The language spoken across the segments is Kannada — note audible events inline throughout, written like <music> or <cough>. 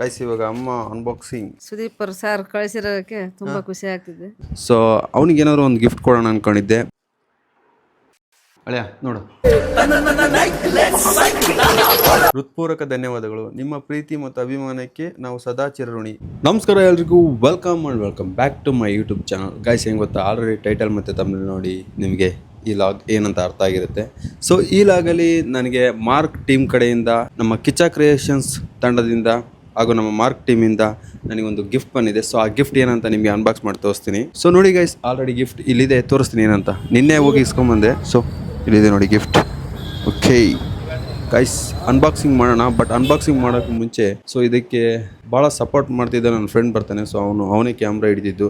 ಗೈಸ್ ಇವಾಗ ಅಮ್ಮ ಅನ್ಬಾಕ್ಸಿಂಗ್ ಸುದೀಪ್ ಅವ್ರು ಸಾರ್ ಕಳಿಸಿರೋದಕ್ಕೆ ತುಂಬಾ ಖುಷಿ ಆಗ್ತಿದೆ. ಸೊ ಅವನಿಗೆ ಏನಾದ್ರು ಒಂದು ಗಿಫ್ಟ್ ಕೊಡೋಣ ಅನ್ಕೊಂಡಿದ್ದೆ. ಅಳಿಯ ನೋಡು. ಹೃತ್ಪೂರ್ವಕ ಧನ್ಯವಾದಗಳು. ನಿಮ್ಮ ಪ್ರೀತಿ ಮತ್ತು ಅಭಿಮಾನಕ್ಕೆ ನಾವು ಸದಾ ಚಿರಋಣಿ. ನಮಸ್ಕಾರ ಎಲ್ರಿಗೂ. Welcome and welcome back to my YouTube channel guys ಹೆಂಗೆ ಗೊತ್ತಾ? ಆಲ್ರೆಡಿ ಟೈಟಲ್ ಮತ್ತು ತಮಿಳು ನೋಡಿ ನಿಮಗೆ ಈ ಲಾಗ್ ಏನಂತ ಅರ್ಥ ಆಗಿರುತ್ತೆ. ಸೊ ಈ ಲಾಗಲ್ಲಿ ನನಗೆ ಮಾರ್ಕ್ ಟೀಮ್ ಕಡೆಯಿಂದ ನಮ್ಮ ಕಿಚ್ಚ ಕ್ರಿಯೇಷನ್ಸ್ ತಂಡದಿಂದ ಹಾಗೂ ನಮ್ಮ ಮಾರ್ಕ್ ಟೀಮಿಂದ ನನಗೊಂದು ಗಿಫ್ಟ್ ಬಂದಿದೆ. ಸೊ ಆ ಗಿಫ್ಟ್ ಏನಂತ ನಿಮಗೆ ಅನ್ಬಾಕ್ಸ್ ಮಾಡಿ ತೋರಿಸ್ತೀನಿ. ಸೊ ನೋಡಿ ಗೈಸ್ ಆಲ್ರೆಡಿ ಗಿಫ್ಟ್ ಇಲ್ಲಿದೆ. ತೋರಿಸ್ತೀನಿ ಏನಂತ. ನಿನ್ನೆ ಹೋಗಿ ಇಸ್ಕೊಂಬಂದೆ ಸೊ ಇಲ್ಲಿದೆ ನೋಡಿ ಗಿಫ್ಟ್ ಓಕೆ ಗೈಸ್ ಅನ್ಬಾಕ್ಸಿಂಗ್ ಮಾಡೋಣ ಬಟ್ ಅನ್ಬಾಕ್ಸಿಂಗ್ ಮಾಡೋಕ್ಕೆ ಮುಂಚೆ ಸೊ ಇದಕ್ಕೆ ಭಾಳ ಸಪೋರ್ಟ್ ಮಾಡ್ತಿದ್ದ ನನ್ನ ಫ್ರೆಂಡ್ ಬರ್ತಾನೆ ಸೊ ಅವನು, ಅವನೇ ಕ್ಯಾಮ್ರಾ ಹಿಡಿದಿದ್ದು.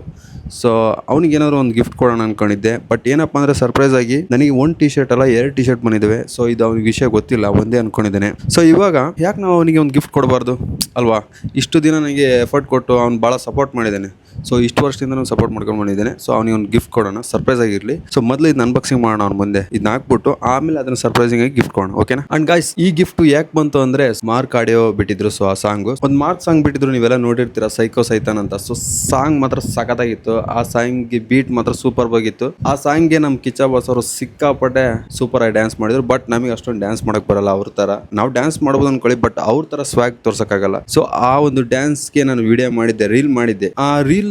ಸೊ ಅವನಿಗೇನಾದ್ರು ಒಂದು ಗಿಫ್ಟ್ ಕೊಡೋಣ ಅನ್ಕೊಂಡಿದ್ದೆ ಬಟ್ ಏನಪ್ಪ ಅಂದರೆ ಸರ್ಪ್ರೈಸ್ ಆಗಿ ನನಗೆ ಒಂದು ಟಿ ಶರ್ಟ್ ಅಲ್ಲ, ಎರಡು ಟಿ ಶರ್ಟ್ ಬಂದಿದ್ದಾವೆ ಸೊ ಇದು ಅವ್ನಿಗೆ ವಿಷಯ ಗೊತ್ತಿಲ್ಲ, ಒಂದೇ ಅನ್ಕೊಂಡಿದ್ದೇನೆ. ಸೊ ಇವಾಗ ಯಾಕೆ ನಾವು ಅವನಿಗೆ ಒಂದು ಗಿಫ್ಟ್ ಕೊಡಬಾರ್ದು? ಅಲ್ವಾ? ಇಷ್ಟು ದಿನ ನನಗೆ ಎಫರ್ಟ್ ಕೊಟ್ಟು ಅವ್ನು ಭಾಳ ಸಪೋರ್ಟ್ ಮಾಡಿದ್ದಾನೆ. ಸೊ ಇಷ್ಟು ವರ್ಷದಿಂದ ನಾನು ಸಪೋರ್ಟ್ ಮಾಡ್ಕೊಂಡು ಬಂದಿದ್ದೇನೆ. ಸೊ ಅವನಿಗೆ ಒಂದು ಗಿಫ್ಟ್ ಕೊಡೋಣ. ಸರ್ಪ್ರೈಸ್ ಆಗಿರಲಿ. ಸೊ ಮೊದಲು ಇದು ಅನ್ಬಾಕ್ಸಿಂಗ್ ಮಾಡೋಣ ಅವ್ನ ಮುಂದೆ. ಇದನ್ನ ಹಾಕ್ಬಿಟ್ಟು ಆಮೇಲೆ ಅದನ್ನ ಸರ್ಪ್ರೈಸಿಂಗ್ ಆಗಿ ಗಿಫ್ಟ್ ಕೊಡೋಣ ಓಕೆನಾ ಅಂಡ್ ಗಾಯ್ಸ್ ಈ ಗಿಫ್ಟ್ ಯಾಕೆ ಬಂತು ಅಂದ್ರೆ ಮಾರ್ಕ್ ಆಡಿಯೋ ಬಿಟ್ಟಿದ್ರು ಸೊ ಆ ಸಾಂಗ್ ಒಂದು ಮಾರ್ಕ್ ಸಾಂಗ್ ಬಿಟ್ಟಿದ್ರು ನೀವೆಲ್ಲ ನೋಡಿರ್ತೀರಾ ಸೈಕೋ ಸೈತಾನ್ ಅಂತ. ಸೊ ಸಾಂಗ್ ಮಾತ್ರ ಸಖತ್ತಾಗಿತ್ತು. ಆ ಸಾಂಗ್ ಬೀಟ್ ಮಾತ್ರ ಸೂಪರ್ ಆಗಿತ್ತು. ಆ ಸಾಂಗ್ಗೆ ನಮ್ ಕಿಚ್ಚ ಬಾಸ್ ಅವರು ಸಿಕ್ಕಾಪಟ್ಟೆ ಸೂಪರ್ ಆಗಿ ಡ್ಯಾನ್ಸ್ ಮಾಡಿದ್ರು. ಬಟ್ ನಮಗೆ ಅಷ್ಟೊಂದು ಡ್ಯಾನ್ಸ್ ಮಾಡಕ್ ಬರಲ್ಲ ಅವ್ರ ತರ. ನಾವು ಡ್ಯಾನ್ಸ್ ಮಾಡ್ಬೋದು ಅನ್ಕೊಳ್ಳಿ ಬಟ್ ಅವ್ರ ತರ ಸ್ವಾಗ್ ತೋರ್ಸಕ್ಕಾಗಲ್ಲ ಸೊ ಆ ಒಂದು ಡ್ಯಾನ್ಸ್ಗೆ ನಾನು ವಿಡಿಯೋ ಮಾಡಿದ್ದೆ ರೀಲ್ ಮಾಡಿದ್ದೆ. ಆ ರೀಲ್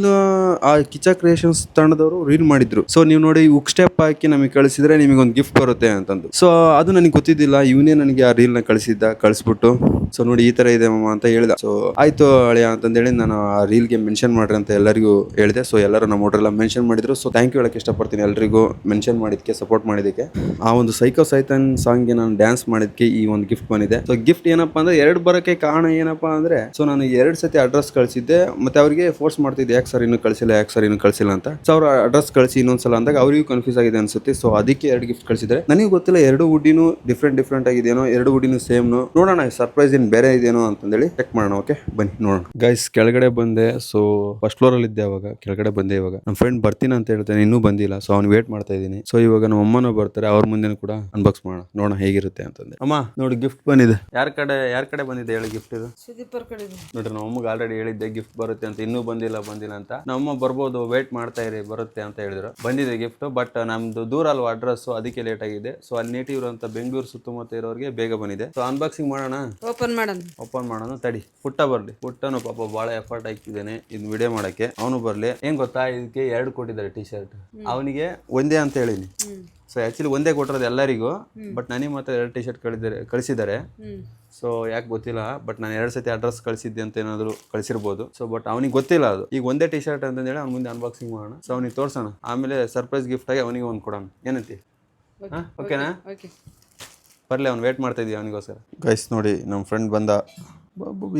ಆ ಕಿಚಾ ಕ್ರಿಯೇಷನ್ಸ್ ತಂಡದವರು ರೀಲ್ ಮಾಡಿದ್ರು. ಸೊ ನೀವು ನೋಡಿ ಉಕ್ ಸ್ಟೆಪ್ ಹಾಕಿ ನಮಗೆ ಕಳಿಸಿದ್ರೆ ನಿಮಗೆ ಒಂದು ಗಿಫ್ಟ್ ಬರುತ್ತೆ ಅಂತಂದು. ಸೊ ಅದು ನನಗೆ ಗೊತ್ತಿದ್ದಿಲ್ಲ. ಇವನೇ ನನಗೆ ಆ ರೀಲ್ನ ಕಳಿಸಿದ್ದ, ಕಳಿಸ್ಬಿಟ್ಟು. ಸೊ ನೋಡಿ, ಈ ತರ ಇದೆ ಮಾಮ ಅಂತ ಹೇಳಿದ. ಸೊ ಆಯ್ತು ಅಳಿಯ ಅಂತಂದೇಳಿ ನಾನು ಆ ರೀಲ್ಗೆ ಮೆನ್ಷನ್ ಮಾಡ್ರಿ ಅಂತ ಎಲ್ಲರಿಗೂ ಹೇಳಿದೆ. ಸೊ ಎಲ್ಲರೂ ನಮ್ಮ ಹುಡ್ರೆಲ್ಲ ಮೆನ್ಷನ್ ಮಾಡಿದ್ರು. ಸೊ ಥ್ಯಾಂಕ್ ಯು ಹೇಳಕ್ಕೆ ಇಷ್ಟಪಡ್ತೀನಿ ಎಲ್ಲರಿಗೂ ಮೆನ್ಷನ್ ಮಾಡಿದ್ದಕ್ಕೆ ಸಪೋರ್ಟ್ ಮಾಡಿದ್ದಕ್ಕೆ ಆ ಒಂದು ಸೈಕೋ ಸೈತನ್ ಸಾಂಗ್ಗೆ ನಾನು ಡ್ಯಾನ್ಸ್ ಮಾಡಿದ್ದಕ್ಕೆ ಈ ಒಂದು ಗಿಫ್ಟ್ ಬಂದಿದೆ. ಸೊ ಗಿಫ್ಟ್ ಏನಪ್ಪಾ ಅಂದ್ರೆ ಎರಡು ಬರೋಕ್ಕೆ ಕಾರಣ ಏನಪ್ಪಾ ಅಂದ್ರೆ ಸೊ ನಾನು ಎರಡು ಸತಿ ಅಡ್ರೆಸ್ ಕಳಿಸಿದ್ದೆ. ಮತ್ತೆ ಅವರಿಗೆ ಫೋರ್ಸ್ ಮಾಡ್ತಿದ್ದೆ, ಯಾಕೆ ಸರ್ ಇನ್ನು ಕಳಿಸಿಲ್ಲ, ಯಾಕೆ ಸರ್ ಇನ್ನೂ ಕಳಿಸಿಲ್ಲ ಅಂತ. ಸೊ ಅವ್ರ ಅಡ್ರೆಸ್ ಕಳಿಸಿ ಇನ್ನೊಂದ್ಸಲ ಅಂದಾಗ ಅವರಿಗೂ ಕನ್ಫ್ಯೂಸ್ ಆಗಿದೆ ಅನ್ಸುತ್ತೆ. ಸೊ ಅದಕ್ಕೆ ಎರಡು ಗಿಫ್ಟ್ ಕಳಿಸಿದ್ರೆ ನನಗೆ ಗೊತ್ತಿಲ್ಲ ಎರಡು ಹುಡ್ಡಿನೂ ಡಿಫ್ರೆಂಟ್ ಡಿಫ್ರೆಂಟ್ ಆಗಿದೆಯೋ ಎರಡು ಹುಡ್ಡಿನೂ ಸೇಮ್ ನೋಡೋಣ ಸರ್ಪ್ರೈಸ್ ಏನು ಬೇರೆ ಇದೇನೋ ಅಂತಂದೇಳಿ ಚೆಕ್ ಮಾಡೋಣ ಓಕೆ ಬನ್ನಿ ನೋಡೋಣ. ಗೈಸ್ ಕೆಳಗಡೆ ಬಂದೆ ಸೊ ಫಸ್ಟ್ ಫ್ಲೋರ್ ಅಲ್ಲಿ ಇದ್ದೆ ಅವಾಗ. ಕೆಳಗಡೆ ಬಂದೆ ಇವಾಗ. ನಮ್ಮ ಫ್ರೆಂಡ್ ಬರ್ತೀನಿ ಅಂತ ಹೇಳ್ತಾನೆ ಇನ್ನೂ ಬಂದಿಲ್ಲ ಸೊ ಅವ್ನು ವೇಟ್ ಮಾಡ್ತಾ ಇದ್ದೀನಿ. ಸೊ ಇವಾಗ ನಮ್ಮ ಅಮ್ಮನೂ ಬರ್ತಾರೆ ಅವ್ರ ಮುಂದೆ ಕೂಡ ಅನ್ಬಾಕ್ಸ್ ಮಾಡೋಣ. ನೋಡೋಣ ಹೇಗಿರುತ್ತೆ ಅಂತಂದ್ರೆ ಅಮ್ಮ ನೋಡಿ ಗಿಫ್ಟ್ ಬಂದಿದೆ. ಯಾರ ಕಡೆ ಯಾರ ಕಡೆ ಬಂದಿದೆ ಹೇಳಿ ಗಿಫ್ಟ್ ಇದು? ಸುದೀಪರ್ ಕಡೆ. ನೋಡ್ರಿ ನಮ್ಮ ಅಮ್ಮಗೆ ಆಲ್ರೆಡಿ ಹೇಳಿದ್ದೆ ಗಿಫ್ಟ್ ಬರುತ್ತೆ ಅಂತ ಇನ್ನೂ ಬಂದಿಲ್ಲ ಬಂದಿಲ್ಲ ಅಂತ. ನಮ್ಮ ಬರ್ಬೋದು ವೇಟ್ ಮಾಡ್ತಾ ಇರಿ ಬರುತ್ತೆ ಅಂತ ಹೇಳಿದ್ರು. ಬಂದಿದೆ ಗಿಫ್ಟ್ ಬಟ್ ನಮ್ದು ದೂರ ಅಲ್ವಾ ಅಡ್ರೆಸ್ ಅದಕ್ಕೆ ಲೇಟ್ ಆಗಿದೆ. ಸೊ ಅಲ್ಲಿ ನೇಟಿವ್ ಇರುವಂತ ಬೆಂಗಳೂರು ಸುತ್ತಮುತ್ತ ಇರೋರಿಗೆ ಬೇಗ ಬಂದಿದೆ. ಸೊ ಅನ್ಬಾಕ್ಸಿಂಗ್ ಮಾಡೋಣ? ಓಪನ್ ಮಾಡೋಣ. ಓಪನ್ ಮಾಡೋಣ ತಡಿ. ಪುಟ್ಟ ಬರ್ಲಿ. ಪುಟ್ಟನು ಪಾಪ ಬಹಳ ಎಫರ್ಟ್ ಹಾಕಿದ್ದಾನೆ. ಇದು ವಿಡಿಯೋ ಮಾಡಕ್ಕೆ. ಅವನು ಬರ್ಲಿ. ಏನ್ ಗೊತ್ತಾ? ಇದಕ್ಕೆ ಎರಡು ಕೊಟ್ಟಿದ್ದಾರೆ ಟಿ ಶರ್ಟ್ ಅವನಿಗೆ ಒಂದೇ ಅಂತ ಹೇಳಿನಿ. ಸೊ ಆಕ್ಚುಲಿ ಒಂದೇ ಕೊಟ್ಟಿರೋದು ಎಲ್ಲರಿಗೂ. ಬಟ್ ನನಗೆ ಮಾತ್ರ ಎರಡು ಟಿ ಶರ್ಟ್ ಕಳಿದಾರೆ ಕಳಿಸಿದ್ದಾರೆ ಸೊ ಯಾಕೆ ಗೊತ್ತಿಲ್ಲ. ಬಟ್ ನಾನು ಎರಡು ಸತಿ ಅಡ್ರೆಸ್ ಕಳಿಸಿದ್ದೆ ಅಂತ ಏನಾದರೂ ಕಳಿಸಿರ್ಬೋದು. ಸೊ ಬಟ್ ಅವನಿಗೆ ಗೊತ್ತಿಲ್ಲ ಅದು. ಈಗ ಒಂದೇ ಟಿ ಶರ್ಟ್ ಅಂತಂದೇಳಿ ಅವ್ನ ಮುಂದೆ ಅನ್ಬಾಕ್ಸಿಂಗ್ ಮಾಡೋಣ. ಸೊ ಅವನಿಗೆ ತೋರ್ಸೋಣ. ಆಮೇಲೆ ಸರ್ಪ್ರೈಸ್ ಗಿಫ್ಟ್ ಆಗಿ ಅವನಿಗೆ ಒಂದು ಕೊಡೋಣ. ಏನಂತಿ? ಹಾಂ? ಓಕೆನಾ ಓಕೆ ಬರಲಿ ಅವ್ನು ವೇಟ್ ಮಾಡ್ತಾ ಇದೀವಿ ಅವನಿಗೋಸ್ಕರ? ಗೈಸ್ ನೋಡಿ ನಮ್ಮ ಫ್ರೆಂಡ್ ಬಂದ.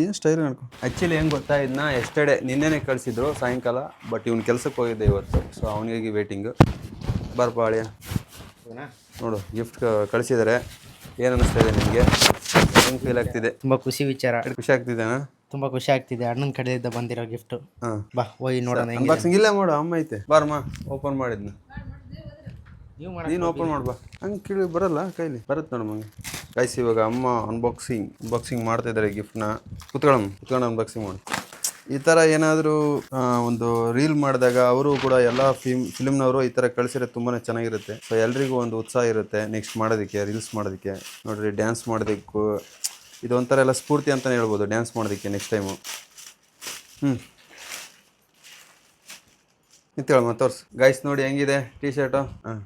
ಏನು ಸ್ಟೈಲ್ ಅನ್ಕೊ? ಆ್ಯಕ್ಚುಲಿ ಹೆಂಗೆ ಗೊತ್ತಾ ಇದನ್ನ ಎಷ್ಟೇ ನಿನ್ನೆನೇ ಕಳಿಸಿದ್ರು ಸಾಯಂಕಾಲ ಬಟ್ ಇವ್ನು ಕೆಲ್ಸಕ್ಕೆ ಹೋಗಿದ್ದೆ ಇವತ್ತು ಸೊ ಅವನಿಗಾಗಿ ವೇಟಿಂಗ್ ಬರ್ಪ ಅಳಿಯ ನೋಡು ಗಿಫ್ಟ್ ಕಳಿಸಿದರೆ. ಏನು ಅನಿಸ್ತಾ ಇದೆ ನಿಮಗೆ ಹೆಂಗೆ ಫೀಲ್ ಆಗ್ತಿದೆ? ತುಂಬ ಖುಷಿ ವಿಚಾರ. ಖುಷಿ ಆಗ್ತಿದೆನಾ? ತುಂಬ ಖುಷಿ ಆಗ್ತಿದೆ. ಅಣ್ಣನ ಕಡೆಯಿಂದ ಬಂದಿರೋ ಗಿಫ್ಟ್ ಹಾಂ. ಬಾ ಹೋಗಿ ನೋಡೋಣ ಇಲ್ಲ ನೋಡು ಇಲ್ಲೇ ಮಾಡು ಅಮ್ಮ ಐತೆ. ಬಾರಮ್ಮ ಓಪನ್ ಮಾಡಿದ್ನ. ನೀವು ನೀನು ಓಪನ್ ಮಾಡ್ಬಾ. ಹಂಗೆ ಕೇಳಿ ಬರಲ್ಲ ಕೈಲಿ. ಬರುತ್ತೆ ನೋಡಮ್ಮ ಹಂಗೆ ಗೈಸ್ ಇವಾಗ ಅಮ್ಮ ಅನ್ಬಾಕ್ಸಿಂಗ್ ಅನ್ಬಾಕ್ಸಿಂಗ್ ಮಾಡ್ತಾ ಇದ್ದಾರೆ ಗಿಫ್ಟ್ನ ಕುತ್ಕೊಳ್ಳಮ್ಮ ಕುತ್ಕೊಂಡು ಅನ್ಬಾಕ್ಸಿಂಗ್ ಮಾಡಿ ಈ ಥರ ಏನಾದರೂ ಒಂದು ರೀಲ್ ಮಾಡಿದಾಗ ಅವರು ಕೂಡ ಎಲ್ಲ ಫಿಲ್ಮ್ ಫಿಲ್ಮ್ನವರು ಈ ಥರ ಕಳಿಸಿದ್ರೆ ತುಂಬಾ ಚೆನ್ನಾಗಿರುತ್ತೆ. ಸೊ ಎಲ್ರಿಗೂ ಒಂದು ಉತ್ಸಾಹ ಇರುತ್ತೆ ನೆಕ್ಸ್ಟ್ ಮಾಡೋದಕ್ಕೆ ರೀಲ್ಸ್ ಮಾಡೋದಕ್ಕೆ. ನೋಡಿರಿ ಡ್ಯಾನ್ಸ್ ಮಾಡೋದಕ್ಕೂ ಇದು ಒಂಥರ ಎಲ್ಲ ಸ್ಫೂರ್ತಿ ಅಂತಲೇ ಹೇಳ್ಬೋದು ಡ್ಯಾನ್ಸ್ ಮಾಡೋದಕ್ಕೆ ನೆಕ್ಸ್ಟ್ ಟೈಮು ಹ್ಞೂ ನಿಂತೇಳಮ್ಮ ತೋರ್ಸು ಗೈಸ್ ನೋಡಿ ಹೆಂಗಿದೆ ಟೀ ಶರ್ಟು ಹಾಂ.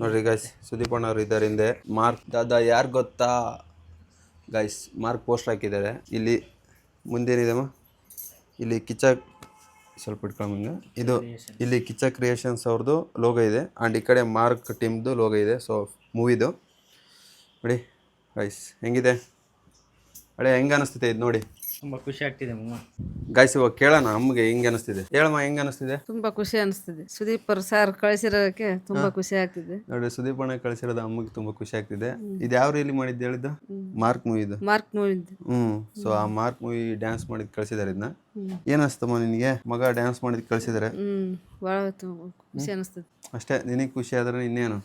ನೋಡ್ರಿ ಗೈಸ್ ಸುದೀಪ್ ಅವರು ಇದ್ದಾರೆ ಹಿಂದೆ. ಮಾರ್ಕ್, ದಾದಾ ಯಾರು ಗೊತ್ತಾ? ಗೈಸ್ ಮಾರ್ಕ್ ಪೋಸ್ಟ್ ಹಾಕಿದ್ದಾರೆ. ಇಲ್ಲಿ ಮುಂದೇನಿದೆಮ್ಮ ಇಲ್ಲಿ ಕಿಚ್ಚ, ಸ್ವಲ್ಪ ಇಟ್ಕೊಂಬಂಗ ಇದು ಇಲ್ಲಿ ಕಿಚ್ಚ ಕ್ರಿಯೇಷನ್ಸ್ ಅವ್ರದ್ದು ಲೋಗೋ ಇದೆ. ಆ್ಯಂಡ್ ಈ ಕಡೆ ಮಾರ್ಕ್ ಟೀಮ್ದು ಲೋಗೋ ಇದೆ. ಸೊ ಮೂವಿದು ನೋಡಿ ಗೈಸ್ ಹೆಂಗಿದೆ? ಅಳೆ ಹೆಂಗೆ ಅನಿಸ್ತಿದೆ ಇದು ನೋಡಿ. ತುಂಬ ಖುಷಿ ಆಗ್ತಿದೆ ಮಮ್ಮ. ಗೈಸ್ ಇವಾಗ ಕೇಳೋಣ ಅಮ್ಮಗೆ ಹೆಂಗೆ ಅನಿಸ್ತಿದೆ? ಹೇಳಮ್ಮ ಹೆಂಗೆ ಅನಿಸ್ತಿದೆ? ತುಂಬಾ ಖುಷಿ ಅನಿಸ್ತಿದೆ. ಸುದೀಪ್ ಅವ್ರು ಸಾರ್ ಕಳಿಸಿರೋದಕ್ಕೆ ತುಂಬಾ ಖುಷಿ ಆಗ್ತಿದೆ. ನೋಡಿ ಸುದೀಪ್ ಅಣ್ಣ ಕಳಿಸಿರೋದು ಅಮ್ಮಗೆ ತುಂಬಾ ಖುಷಿ ಆಗ್ತಿದೆ. ಇದು ಯಾವ ರೀಲಿ ಮಾಡಿದ್ದು ಹೇಳಿದ್ದು? ಮಾರ್ಕ್ ಮೂವಿದು ಮಾರ್ಕ್ ಮೂವಿ ಹ್ಮ್. ಸೊ ಆ ಮಾರ್ಕ್ ಮೂವಿ ಡ್ಯಾನ್ಸ್ ಮಾಡಿದ್ ಕಳಿಸಿದಾರೆ ಇದನ್ನ ಏನ್ ಅನ್ಸ್ತಮ್ಮ ನಿನಗೆ? ಮಗ ಡ್ಯಾನ್ಸ್ ಮಾಡಿದ್ ಕಳ್ಸಿದಾರೆ. ಹ್ಮ್ ಭಾಳ ಖುಷಿ ಅನಿಸ್ತದೆ. ಅಷ್ಟೇ ನಿನಗೆ ಖುಷಿ ಆದ್ರೆ ಇನ್ನೇನು.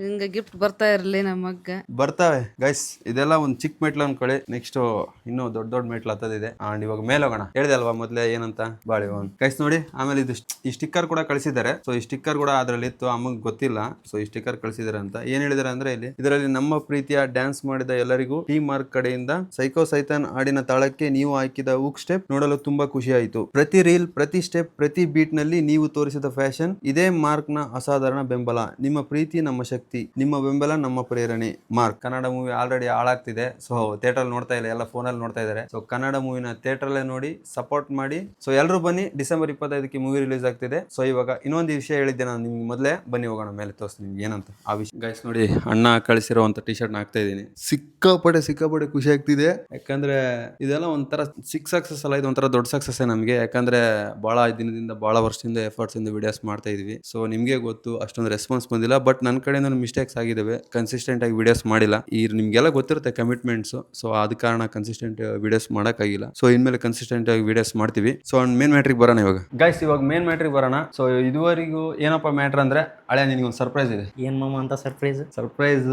ಹಿಂಗೆ ಗಿಫ್ಟ್ ಬರ್ತಾ ಇರಲಿ ನಮ್ಮ ಮಗ್ಗ. ಬರ್ತಾವೆ. ಗೈಸ್ ಇದೆಲ್ಲ ಒಂದು ಚಿಕ್ಕ ಮೆಟ್ಲು ಅನ್ಕೊಳ್ಳಿ ನೆಕ್ಸ್ಟ್ ಇನ್ನೂ ದೊಡ್ಡ ದೊಡ್ಡ ಮೆಟ್ಲು ಹತ್ತದಿದೆ. ಅಂಡ್ ಇವಾಗ ಮೇಲೆ ಹೋಗೋಣ. ಹೇಳಿದೆ ಅಲ್ವಾ ಮೊದಲೇ ಏನಂತ? ಬಾಳಿ ಒಂದು ಗೈಸ್ ನೋಡಿ ಆಮೇಲೆ ಇದು ಈ ಸ್ಟಿಕ್ಕರ್ ಕೂಡ ಕಳಿಸಿದ್ದಾರೆ. ಸೊ ಈ ಸ್ಟಿಕ್ಕರ್ ಕೂಡ ಅದರಲ್ಲಿ ಇತ್ತು. ಅಮ್ಮಗ್ ಗೊತ್ತಿಲ್ಲ. ಸೊ ಈ ಸ್ಟಿಕ್ಕರ್ ಕಳಿಸಿದ್ದಾರೆ ಅಂತ. ಏನ್ ಹೇಳಿದಾರೆ ಅಂದ್ರೆ ಇಲ್ಲಿ ಇದರಲ್ಲಿ ನಮ್ಮ ಪ್ರೀತಿಯ ಡ್ಯಾನ್ಸ್ ಮಾಡಿದ ಎಲ್ಲರಿಗೂ ಟೀ ಮಾರ್ಕ್ ಕಡೆಯಿಂದ ಸೈಕೋ ಸೈತಾನ್ ಹಾಡಿನ ತಾಳಕ್ಕೆ ನೀವು ಹಾಕಿದ ಉಕ್ ಸ್ಟೆಪ್ ನೋಡಲು ತುಂಬಾ ಖುಷಿ ಆಯಿತು. ಪ್ರತಿ ರೀಲ್, ಪ್ರತಿ ಸ್ಟೆಪ್, ಪ್ರತಿ ಬೀಟ್ನಲ್ಲಿ ನೀವು ತೋರಿಸಿದ ಫ್ಯಾಷನ್, ಇದೇ ಮಾರ್ಕ್ನ ಅಸಾಧಾರಣ ಬೆಂಬಲ. ನಿಮ್ಮ ಪ್ರೀತಿ, ನಮ್ಮ ಶಕ್ತಿ, ನಿಮ್ಮ ಬೆಂಬಲ, ನಮ್ಮ ಪ್ರೇರಣೆ. ಮಾರ್ಕ್, ಕನ್ನಡ ಮೂವಿ ಆಲ್ರೆಡಿ ಹಾಳಾಗ್ತಿದೆ. ಸೊ ಥಿಯೇಟರ್ ನೋಡ್ತಾ ಇಲ್ಲ ಎಲ್ಲ ಫೋನಲ್ಲಿ ನೋಡ್ತಾ ಇದ್ದಾರೆ. ಸೊ, ಕನ್ನಡ ಮೂವಿನ ಥಿಯೇಟರ್ ಅಲ್ಲೇ ನೋಡಿ, ಸಪೋರ್ಟ್ ಮಾಡಿ. ಸೊ ಎಲ್ಲರೂ ಬನ್ನಿ, ಡಿಸೆಂಬರ್ ಇಪ್ಪತ್ತೈದಕ್ಕೆ ಮೂವಿ ರಿಲೀಸ್ ಆಗ್ತಿದೆ. ಸೊ, ಇವಾಗ ಇನ್ನೊಂದು ವಿಷಯ ಹೇಳಿದ್ದೆ ನಾನು ನಿಮ್ಗೆ ಮೊದಲೇ. ಬನ್ನಿ, ಹೋಗೋಣ, ಮೇಲೆ ತೋರಿಸ್ತೀನಿ ನಿಮ್ಗೆ ಏನಂತ. ಆ ವಿಷಯ ಗೈಸ್ ನೋಡಿ, ಅಣ್ಣ ಕಳಿಸಿರುವಂತ ಟಿ ಶರ್ಟ್ ಹಾಕ್ತಾ ಇದ್ದೀನಿ. ಸಿಕ್ಕಾಪಡೆ ಸಿಕ್ಕಾಪಡೆ ಖುಷಿ ಆಗ್ತಿದೆ. ಯಾಕಂದ್ರೆ, ಇದೆಲ್ಲ ಒಂಥರ ಸಿಕ್ಸ್ ಸಕ್ಸಸ್ ಅಲ್ಲ ಇದು ಒಂಥರ ದೊಡ್ಡ ಸಕ್ಸಸ್ ನಮಗೆ ಯಾಕಂದ್ರೆ ಬಹಳ ದಿನದಿಂದ ಬಹಳ ವರ್ಷದಿಂದ ಎಫರ್ಟ್ಸ್ ಇಂದ ವಿಡಿಯೋಸ್ ಮಾಡ್ತಾ ಇದ್ವಿ. ಸೊ ನಿಮಗೆ ಗೊತ್ತು ಅಷ್ಟೊಂದು ರೆಸ್ಪಾನ್ಸ್ ಬಂದಿಲ್ಲ ಬಟ್ ನನ್ನ ಕಡೆಯಿಂದ ಮಿಸ್ಟೇಕ್ಸ್ ಆಗಿದ್ದಾವೆ ಕನ್ಸಿಸ್ಟೆಂಟ್ ಆಗಿ ವಿಡಿಯೋಸ್ ಮಾಡಿಲ್ಲ. ಈ ನಿಮಗೆಲ್ಲ ಗೊತ್ತಿರುತ್ತೆ ಕಮಿಟ್ಮೆಂಟ್ಸ್ ಸೊ ಅದ ಕಾರಣ ಕನ್ಸಿಸ್ಟೆಂಟ್ ವಿಡಿಯೋಸ್ ಮಾಡೋಕ್ಕಾಗಿಲ್ಲ ಸೊ ಇನ್ಮೇಲೆ ಕನ್ಸಿಸ್ಟೆಂಟ್ ಆಗಿ ವಿಡಿಯೋಸ್ ಮಾಡ್ತೀವಿ. ಸೊ ಮೇನ್ ಮ್ಯಾಟ್ರಿಗೆ ಬರೋಣ ಇವಾಗ. ಗೈಸ್ ಇವಾಗ ಮೇನ್ ಮ್ಯಾಟ್ರಿಗೆ ಬರೋಣ. ಸೊ ಇದುವರೆಗೂ ಏನಪ್ಪ ಮ್ಯಾಟ್ರ್ ಅಂದ್ರೆ ಹಳೆ ನಿನಗೆ ಒಂದು ಸರ್ಪ್ರೈಸ್ ಇದೆ. ಏನ್ ಮಾಮ ಅಂತ ಸರ್ಪ್ರೈಸ್ ಸರ್ಪ್ರೈಸ್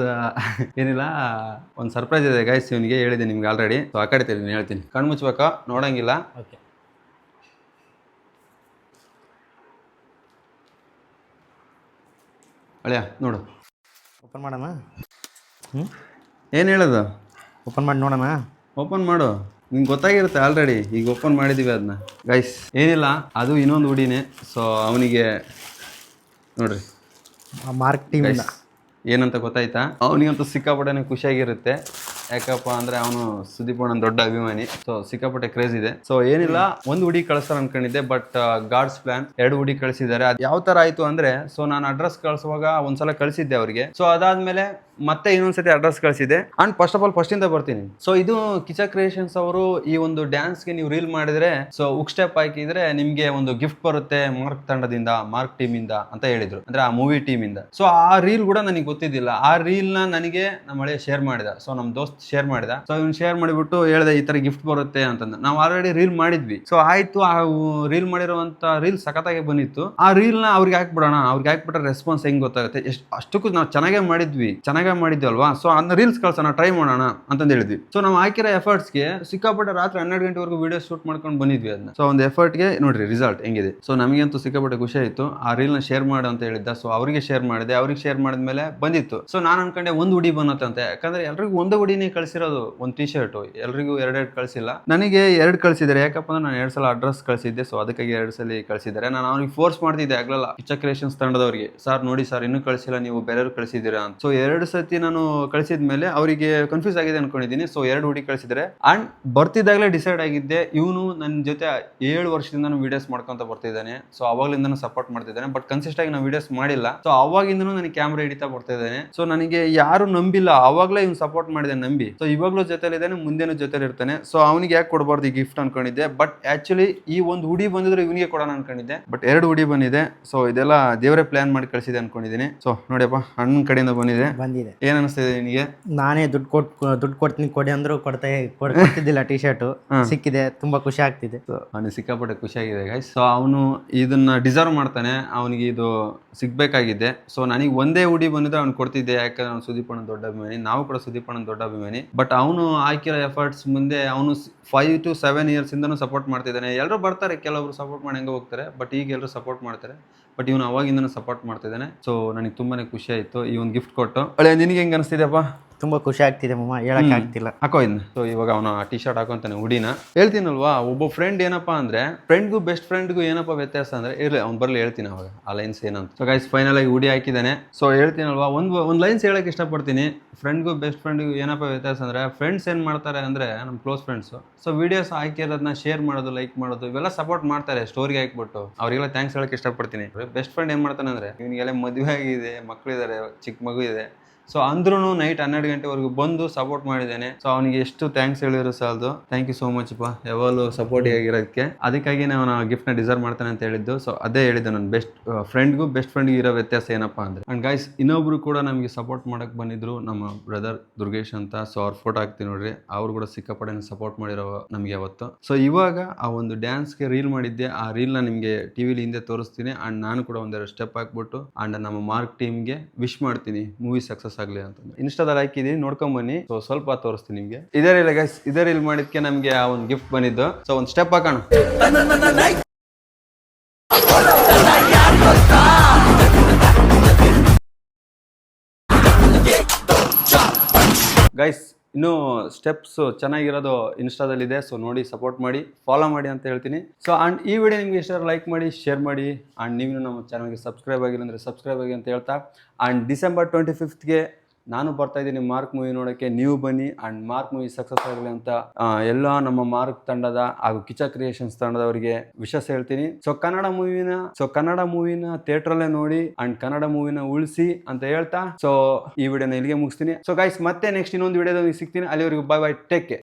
ಏನಿಲ್ಲ ಒಂದು ಸರ್ಪ್ರೈಸ್ ಇದೆ ಗೈಸ್ ಇವನಿಗೆ ಹೇಳಿದೆ ನಿಮ್ಗೆ ಆಲ್ರೆಡಿ ಸೊ ಆ ಕಡೆ ಹೇಳ್ತೀನಿ. ಕಣ್ಣು ಮುಚ್ಬೇಕಾ ನೋಡಂಗಿಲ್ಲ. ಓಕೆ ಅಳಿಯ ನೋಡು. ಓಪನ್ ಮಾಡೋಣ? ಹ್ಞೂ ಏನು ಹೇಳೋದು? ಓಪನ್ ಮಾಡಿ ನೋಡೋಣ? ಓಪನ್ ಮಾಡು. ನಿಮ್ಗೆ ಗೊತ್ತಾಗಿರುತ್ತೆ ಆಲ್ರೆಡಿ ಈಗ ಓಪನ್ ಮಾಡಿದ್ದೀವಿ ಅದನ್ನ ಗೈಸ್ ಏನಿಲ್ಲ ಅದು ಇನ್ನೊಂದು ಹುಡಿನೇ. ಸೊ ಅವನಿಗೆ ನೋಡ್ರಿ. ಮಾರ್ಕ್ ಟೀಮ್ ಏನಂತ ಗೊತ್ತಾಯ್ತಾ? ಅವನಿಗಂತೂ ಸಿಕ್ಕಾಪಟ್ಟೆ ಖುಷಿಯಾಗಿರುತ್ತೆ. ಯಾಕಪ್ಪ ಅಂದ್ರೆ ಅವನು ಸುದೀಪ್ ಅಣ್ಣನ ದೊಡ್ಡ ಅಭಿಮಾನಿ. ಸೊ ಸಿಕ್ಕಾಪಟ್ಟೆ ಕ್ರೇಜ್ ಇದೆ. ಸೊ ಏನಿಲ್ಲ, ಒಂದು ಹುಡಿ ಕಳಿಸ್ತಾರ ಅನ್ಕೊಂಡಿದ್ದೆ ಬಟ್ ಗಾಡ್ಸ್ ಪ್ಲಾನ್ ಎರಡು ಹುಡಿ ಕಳಿಸಿದ್ದಾರೆ. ಅದು ಯಾವ ತರ ಆಯ್ತು ಅಂದ್ರೆ ಸೊ ನಾನು ಅಡ್ರೆಸ್ ಕಳಿಸುವಾಗ ಒಂದ್ಸಲ ಕಳಿಸಿದ್ದೆ ಅವರಿಗೆ. ಸೊ ಅದಾದ್ಮೇಲೆ ಮತ್ತೆ ಇನ್ನೊಂದ್ಸತಿ address ಕಳಿಸಿದೆ. And first of all first ಇಂದ ಬರ್ತೀನಿ. ಸೊ ಇದು ಕಿಚಾ ಕ್ರಿಯೇಷನ್ಸ್ ಅವರು ಈ ಒಂದು ಡ್ಯಾನ್ಸ್ಗೆ ನೀವು ರೀಲ್ ಮಾಡಿದ್ರೆ ಸೊ ಉಕ್ ಸ್ಟೆಪ್ ಹಾಕಿದ್ರೆ ನಿಮ್ಗೆ ಒಂದು ಗಿಫ್ಟ್ ಬರುತ್ತೆ ಮಾರ್ಕ್ ತಂಡದಿಂದ ಮಾರ್ಕ್ ಟೀಮ್ ಇಂದ ಅಂತ ಹೇಳಿದ್ರು. ಅಂದ್ರೆ ಆ ಮೂವಿ ಟೀಮ್ ಇಂದ. ಸೊ ಆ ರೀಲ್ ಕೂಡ ನನಗೆ ಗೊತ್ತಿದ್ದಿಲ್ಲ. ಆ ರೀಲ್ನ ನನಗೆ ನಮ್ಮ ಹಳೆಯ ಶೇರ್ ಮಾಡಿದ. ಸೊ ನಮ್ ದೋಸ್ತ್ ಶೇರ್ ಮಾಡಿದ. ಸೊ ಇವ್ನು ಶೇರ್ ಮಾಡಿಬಿಟ್ಟು ಹೇಳಿದೆ, ಈ ತರ ಗಿಫ್ಟ್ ಬರುತ್ತೆ ಅಂತಂದು. ನಾವು ಆಲ್ರೆಡಿ ರೀಲ್ ಮಾಡಿದ್ವಿ. ಸೊ ಆಯ್ತು, ಆ ರೀಲ್ ಮಾಡಿರುವಂತ ರೀಲ್ ಸಖತ್ತಾಗಿ ಬಂದಿತ್ತು. ಆ ರೀಲ್ನ ಅವ್ರಿಗೆ ಹಾಕ್ಬಿಡೋಣ. ಅವ್ರಿಗೆ ಹಾಕ್ಬಿಟ್ರೆ ರೆಸ್ಪಾನ್ಸ್ ಹೆಂಗ್ ಗೊತ್ತಾಗುತ್ತೆ? ಎಷ್ಟು, ಅಷ್ಟಕ್ಕೂ ನಾವು ಚೆನ್ನಾಗೇ ಮಾಡಿದ್ವಿ. ಚೆನ್ನಾಗೇ ಮಾಡಿದ್ವಿ ಅಲ್ವಾ ಸೊ ಅದನ್ನ ರೀಲ್ಸ್ ಕಳ್ಸೋಣ ಟ್ರೈ ಮಾಡೋಣ ಅಂತಂದು ಹೇಳಿದ್ವಿ. ಸೊ ನಾವು ಹಾಕಿರೋ ಎಫರ್ಟ್ಸ್ಗೆ ಸಿಕ್ಕಾಪಟ್ಟೆ ರಾತ್ರಿ ಹನ್ನೆರಡು ಗಂಟೆವರೆಗೂ ವಿಡಿಯೋ ಶೂಟ್ ಮಾಡ್ಕೊಂಡು ಬಂದಿದ್ವಿ ಅದನ್ನ ಸೊ ಒಂದು ಎಫರ್ಟ್ಗೆ ನೋಡ್ರಿ ರಿಸಲ್ಟ್ ಹೆಂಗಿದೆ. ಸೊ ನಮಗಂತೂ ಸಿಕ್ಕಾಪಟ್ಟೆ ಖುಷಿ ಆಯಿತು. ಆ ರೀಲ್ನ ಶೇರ್ ಮಾಡು ಅಂತ ಹೇಳಿದ್ದ. ಸೊ ಅವರಿಗೆ ಶೇರ್ ಮಾಡಿದೆ. ಅವ್ರಿಗೆ ಶೇರ್ ಮಾಡಿದ್ಮೇಲೆ ಬಂದಿತ್ತು. ಸೊ ನಾನು ಅನ್ಕೊಂಡೆ ಒಂದು ಉಡಿ ಬಂದತ್ತೆ ಅಂತ ಯಾಕಂದ್ರೆ ಎಲ್ರಿಗೂ ಒಂದು ಉಡಿನೇ ಕಳಿಸಿರೋದು, ಒಂದು ಟಿ ಶರ್ಟ್ ಎಲ್ರಿಗೂ ಎರಡೆರಡು ಕಳಿಸಿಲ್ಲ. ನನಗೆ ಎರಡು ಕಳಿಸಿದ್ದಾರೆ. ಯಾಕಪ್ಪ ಅಂದ್ರೆ ನಾನು ಎರಡು ಸಲ ಅಡ್ರೆಸ್ ಕಳಿಸಿದ್ದೆ. ಸೊ ಅದಕ್ಕಾಗಿ ಎರಡು ಸಲ ಕಳಿಸಿದ್ದಾರೆ. ನಾನು ಅವ್ರಿಗೆ ಫೋರ್ಸ್ ಮಾಡ್ತಿದ್ದೆ ಆಗ್ಲಲ್ಲ. ಕಿಚ್ಚ ಕ್ರಿಯೇಷನ್ಸ್ ತಂಡದವರಿಗೆ. ಸರ್, ನೋಡಿ ಸರ್, ಇನ್ನೂ ಕಳಿಸಿಲ್ಲ. ನೀವು ಬೇರೆಯವ್ರು ಕಳಿಸಿದ್ದೀರಾ? ಅಂತ. ಸೊ ಎರಡು ಸತಿ ನಾನು ಕಳಿಸಿದ ಮೇಲೆ ಅವರಿಗೆ ಕನ್ಫ್ಯೂಸ್ ಆಗಿದೆ ಅನ್ಕೊಂಡಿದ್ದೀನಿ. ಸೊ ಎರಡು ಹುಡುಗಿ ಕಳಿಸಿದ್ರೆ. ಅಂಡ್ ಬರ್ತಿದ್ದಾಗಲೇ ಡಿಸೈಡ್ ಆಗಿದ್ದೆ, ಇವನು ನನ್ನ ಜೊತೆ ಏಳು ವರ್ಷದಿಂದ ವಿಡಿಯೋಸ್ ಮಾಡ್ಕೊಂತ ಬರ್ತಿದ್ದಾನೆ. ಸೊ ಅವಾಗಲಿಂದ ಸಪೋರ್ಟ್ ಮಾಡ್ತಿದ್ದಾನೆ ಬಟ್ ಕನ್ಸಿಸ್ಟ್ ಆಗಿ ನಾವು ವಿಡಿಯೋಸ್ ಮಾಡಿಲ್ಲ. ಸೊ ಅವಾಗಿಂದನೂ ನನಗೆ ಕ್ಯಾಮ್ರಾ ಹಿಡಿತಾ ಬರ್ತಾ ಇದ್ದಾನೆ ಸೊ ನನಗೆ ಯಾರು ನಂಬಿಲ್ಲ. ಅವಾಗಲೇ ಇವ್ನು ಸಪೋರ್ಟ್ ಮಾಡಿದೆ ನಂಬಿ. ಸೊ ಇವಾಗಲೂ ಜೊತೆಲಿದ್ದಾನೆ, ಮುಂದೆನೂ ಜೊತೆಲಿ ಇರ್ತಾನೆ ಸೊ ಅವನಿಗೆ ಯಾಕೆ ಕೊಡಬಾರ್ದು ಈ ಗಿಫ್ಟ್ ಅನ್ಕೊಂಡಿದ್ದೆ. ಬಟ್ ಆಕ್ಚುಲಿ ಈ ಒಂದು ಹುಡಿ ಬಂದಿದ್ರೆ ಇವನಿಗೆ ಕೊಡೋಣ ಅನ್ಕೊಂಡಿದ್ದೆ. ಬಟ್ ಎರಡು ಹುಡಿ ಬಂದಿದೆ. ಸೊ ಇದೆಲ್ಲ ದೇವರೇ ಪ್ಲಾನ್ ಮಾಡಿ ಕಳಿಸಿದೆ ಅನ್ಕೊಂಡಿದ್ದೀನಿ. ಸೊ ನೋಡಿಯಪ್ಪ, ಅಣ್ಣನ ಕಡೆಯಿಂದ ಬಂದಿದೆ. ಬಂದಿದೆ. ಏನ್ ಅನಿಸ್ತಿದೆ ನಿನಗೆ? ನಾನೇ ದುಡ್ಡು ಕೊಟ್ ದುಡ್ಡು ಕೊಡ್ತೀನಿ ಕೊಡಿ ಅಂದ್ರು ಕೊಡ್ತಾ ಕೊಡ್- ಕೊಡ್ತಿದ್ದಿಲ್ಲ <laughs> ಟಿ ಶರ್ಟ್ ಸಿಕ್ಕಿದೆ ತುಂಬಾ ಖುಷಿ ಆಗ್ತಿದೆ. ಅವನಿಗೆ ಸಿಕ್ಕಾಪಟ್ಟೆ ಖುಷಿಯಾಗಿದೆ ಗೈಸ್ ಸೊ ಅವನು ಇದನ್ನ ಡಿಸರ್ವ್ ಮಾಡ್ತಾನೆ ಅವನಿಗೆ ಇದು ಸಿಗ್ಬೇಕಾಗಿದೆ. ಸೊ ನನಗೆ ಒಂದೇ ಉಡಿ ಬಂದಿದ್ರೆ ಅವ್ನು ಕೊಡ್ತಿದ್ದೆ ಯಾಕಂದ್ರೆ ಅವ್ನು ಸುದೀಪ್ ಅಣ್ಣ ದೊಡ್ಡ ಅಭಿಮಾನಿ. ನಾವು ಕೂಡ ಸುದೀಪ್ ಅಣ್ಣ ದೊಡ್ಡ ಅಭಿಮಾನಿ. ಬಟ್ ಅವನು ಹಾಕಿರೋ ಎಫರ್ಟ್ಸ್ ಮುಂದೆ ಅವನು ಫೈವ್ ಟು ಸೆವೆನ್ ಇಯರ್ಸ್ ಇಂದನು ಸಪೋರ್ಟ್ ಮಾಡ್ತಿದ್ದಾನೆ. ಎಲ್ಲರೂ ಬರ್ತಾರೆ ಕೆಲವರು ಸಪೋರ್ಟ್ ಮಾಡಿ ಹೆಂಗೆ ಹೋಗ್ತಾರೆ ಬಟ್ ಈಗ ಎಲ್ಲರೂ ಸಪೋರ್ಟ್ ಮಾಡ್ತಾರೆ. ಬಟ್ ಇವನು ಅವಾಗಿಂದನೂ ಸಪೋರ್ಟ್ ಮಾಡ್ತಿದ್ದಾನೆ. ಸೊ ನನಗೆ ತುಂಬಾನೇ ಖುಷಿ ಆಯಿತು ಈ ಒಂದು ಗಿಫ್ಟ್ ಕೊಟ್ಟು. ಅಳೆ ನಿನಗೆ ಹೆಂಗೆ ಅನಿಸ್ತಿದೆಪ್ಪ ತುಂಬಾ ಖುಷಿ ಆಗ್ತಿದೆ ಮಮ್ಮ ಹೇಳಕ್ ಆಗ್ತಿಲ್ಲ. ಹಾಕೋ ಇನ್ನು ಸೊ ಇವಾಗ ಅವನು ಟಿ ಶರ್ಟ್ ಹಾಕೊಂತಾನೆ ಹುಡಿನ. ಹೇಳ್ತೀನಲ್ವಾ ಒಬ್ಬ ಫ್ರೆಂಡ್ ಏನಪ್ಪಾ ಅಂದ್ರೆ ಫ್ರೆಂಡ್ಗೂ ಬೆಸ್ಟ್ ಫ್ರೆಂಡ್ಗೂ ಏನಪ್ಪ ವ್ಯತ್ಯಾಸ ಅಂದ್ರೆ ಇರ್ಲಿ ಅವ್ನು ಬರ್ಲಿ ಹೇಳ್ತೀನಿ ಅವಾಗ ಆ ಲೈನ್ಸ್ ಏನಂತ. ಸೊ ಗೈಸ್ ಫೈನಲ್ ಆಗಿ ಹುಡಿ ಹಾಕಿದ್ದಾನೆ. ಸೊ ಹೇಳ್ತೀನಲ್ವಾ ಒಂದು ಒಂದು ಲೈನ್ಸ್ ಹೇಳಕ್ ಇಷ್ಟಪಡ್ತೀನಿ. ಫ್ರೆಂಡ್ಗೂ ಬೆಸ್ಟ್ ಫ್ರೆಂಡ್ಗೂ ಏನಪ್ಪ ವ್ಯತ್ಯಾಸ ಅಂದ್ರೆ ಫ್ರೆಂಡ್ಸ್ ಏನು ಮಾಡ್ತಾರೆ ಅಂದ್ರೆ ನಮ್ ಕ್ಲೋಸ್ ಫ್ರೆಂಡ್ಸ್ ಸೊ ವಿಡಿಯೋಸ್ ಹಾಕಿರೋದನ್ನ ಶೇರ್ ಮಾಡೋದು ಲೈಕ್ ಮಾಡೋದು ಇವೆಲ್ಲ ಸಪೋರ್ಟ್ ಮಾಡ್ತಾರೆ ಸ್ಟೋರಿಗೆ ಹಾಕ್ಬಿಟ್ಟು. ಅವರಿಗೆಲ್ಲ ಥ್ಯಾಂಕ್ಸ್ ಹೇಳಕ್ ಇಷ್ಟಪಡ್ತೀನಿ. ಬೆಸ್ಟ್ ಫ್ರೆಂಡ್ ಏನು ಮಾಡ್ತಾನೆ ಅಂದ್ರೆ ಇವನಿಗೆಲ್ಲ ಮದುವೆ ಆಗಿದೆ ಮಕ್ಕಳಿದ್ದಾರೆ ಚಿಕ್ಕ ಮಗು ಇದೆ. ಸೊ ಅಂದ್ರೂ ನೈಟ್ ಹನ್ನೆರಡು ಗಂಟೆವರೆಗೂ ಬಂದು ಸಪೋರ್ಟ್ ಮಾಡಿದ್ದೇನೆ. ಸೊ ಅವನಿಗೆ ಎಷ್ಟು ಥ್ಯಾಂಕ್ಸ್ ಹೇಳಿರೋ ಸಾಲದು ಥ್ಯಾಂಕ್ ಯು ಸೋ ಮಚ್ ಪಾ. ಯಾವಾಗಲೂ ಸಪೋರ್ಟ್ ಆಗಿರೋದಕ್ಕೆ ಅದಕ್ಕಾಗಿ ನಾನು ಗಿಫ್ಟ್ನ ಡಿಸರ್ವ್ ಮಾಡ್ತಾನೆ ಅಂತ ಹೇಳಿದ್ದು. ಸೊ ಅದೇ ಹೇಳಿದ್ದು ನನ್ನ ಬೆಸ್ಟ್ ಫ್ರೆಂಡ್ಗೂ ಬೆಸ್ಟ್ ಫ್ರೆಂಡ್ಗೂ ಇರೋ ವ್ಯತ್ಯಾಸ ಏನಪ್ಪ ಅಂದ್ರೆ. ಅಂಡ್ ಗೈಸ್ ಇನ್ನೊಬ್ರು ಕೂಡ ನಮಗೆ ಸಪೋರ್ಟ್ ಮಾಡೋಕ್ಕೆ ಬಂದಿದ್ರು ನಮ್ಮ ಬ್ರದರ್ ದುರ್ಗೇಶ್ ಅಂತ. ಸೊ ಅವ್ರ ಫೋಟೋ ಹಾಕ್ತೀನಿ ನೋಡ್ರಿ. ಅವ್ರು ಕೂಡ ಸಿಕ್ಕಾಪಟ್ಟೆ ಸಪೋರ್ಟ್ ಮಾಡಿರೋ ನಮಗೆ ಅವತ್ತು ಸೊ ಇವಾಗ ಆ ಒಂದು ಡ್ಯಾನ್ಸ್ಗೆ ರೀಲ್ ಮಾಡಿದ್ದೆ. ಆ ರೀಲ್ನ ನಿಮಗೆ ಟಿವಿಲಿ ಹಿಂದೆ ತೋರಿಸ್ತೀನಿ. ಆ್ಯಂಡ್ ನಾನು ಕೂಡ ಒಂದೆರಡು ಸ್ಟೆಪ್ ಹಾಕ್ಬಿಟ್ಟು ಆ್ಯಂಡ್ ನಮ್ಮ ಮಾರ್ಕ್ ಟೀಮ್ಗೆ ವಿಶ್ ಮಾಡ್ತೀನಿ. ಮೂವಿ ಸಕ್ಸಸ್ ಆಗಲಿ ಅಂತ ಇನ್ಸ್ಟಾದಲ್ಲಿ ಹಾಕಿದೀನಿ ನೋಡ್ಕೊಂಡ್ ಬನ್ನಿ ಸೊ ಸ್ವಲ್ಪ ತೋರಿಸ್ತೀನಿ ನಿಮಗೆ. ಇದೇ ರೀಲ್ ಗೈಸ್ ಇದೇ ರೀಲ್ ಮಾಡಿದ್ಕೆ ನಮಗೆ ಆ ಒಂದು ಗಿಫ್ಟ್ ಬಂದಿದ್ದು. ಸೊ ಒಂದು ಸ್ಟೆಪ್ ಹಾಕೋಣ. ಗೈಸ್ ಇನ್ನು ಸ್ಟೆಪ್ಸ್ ಚೆನ್ನಾಗಿರೋದು ಇನ್ಸ್ಟಾದಲ್ಲಿದೆ ಸೊ ನೋಡಿ ಸಪೋರ್ಟ್ ಮಾಡಿ ಫಾಲೋ ಮಾಡಿ ಅಂತ ಹೇಳ್ತೀನಿ. ಸೊ ಆ್ಯಂಡ್ ಈ ವಿಡಿಯೋ ನಿಮಗೆ ಇಷ್ಟ ಲೈಕ್ ಮಾಡಿ ಶೇರ್ ಮಾಡಿ ಆ್ಯಂಡ್ ನೀವು ನಮ್ಮ ಚಾನಲ್ಗೆ ಸಬ್ಸ್ಕ್ರೈಬ್ ಆಗಿಲ್ಲ ಅಂದರೆ ಸಬ್ಸ್ಕ್ರೈಬ್ ಆಗಿ ಅಂತ ಹೇಳ್ತಾ. ಆ್ಯಂಡ್ ಡಿಸೆಂಬರ್ ಟ್ವೆಂಟಿ ಫಿಫ್ತ್ಗೆ ನಾನು ಬರ್ತಾ ಇದ್ದೀನಿ ಮಾರ್ಕ್ ಮೂವಿ ನೋಡೋಕ್ಕೆ. ನೀವು ಬನ್ನಿ ಆ್ಯಂಡ್ ಮಾರ್ಕ್ ಮೂವಿ ಸಕ್ಸಸ್ ಆಗಲಿ ಅಂತ ಎಲ್ಲ ನಮ್ಮ ಮಾರ್ಕ್ ತಂಡದ ಹಾಗೂ ಕಿಚ ಕ್ರಿಯೇಷನ್ಸ್ ತಂಡದವರಿಗೆ ವಿಶಸ್ ಹೇಳ್ತೀನಿ. ಸೊ ಕನ್ನಡ ಮೂವಿನ ಸೊ ಕನ್ನಡ ಮೂವಿನ ಥಿಯೇಟ್ರಲ್ಲೇ ನೋಡಿ ಅಂಡ್ ಕನ್ನಡ ಮೂವಿನ ಉಳಿಸಿ ಅಂತ ಹೇಳ್ತಾ. ಸೊ ಈ ವಿಡಿಯೋನ ಇಲ್ಲಿಗೆ ಮುಗಿಸ್ತೀನಿ. ಸೊ ಗೈಸ್ ಮತ್ತೆ ನೆಕ್ಸ್ಟ್ ಇನ್ನೊಂದು ವಿಡಿಯೋದಲ್ಲಿ ಸಿಗ್ತೀನಿ. ಅಲ್ಲಿವರೆಗೂ ಬೈ ಬೈ ಟೇಕ್ ಕೇರ್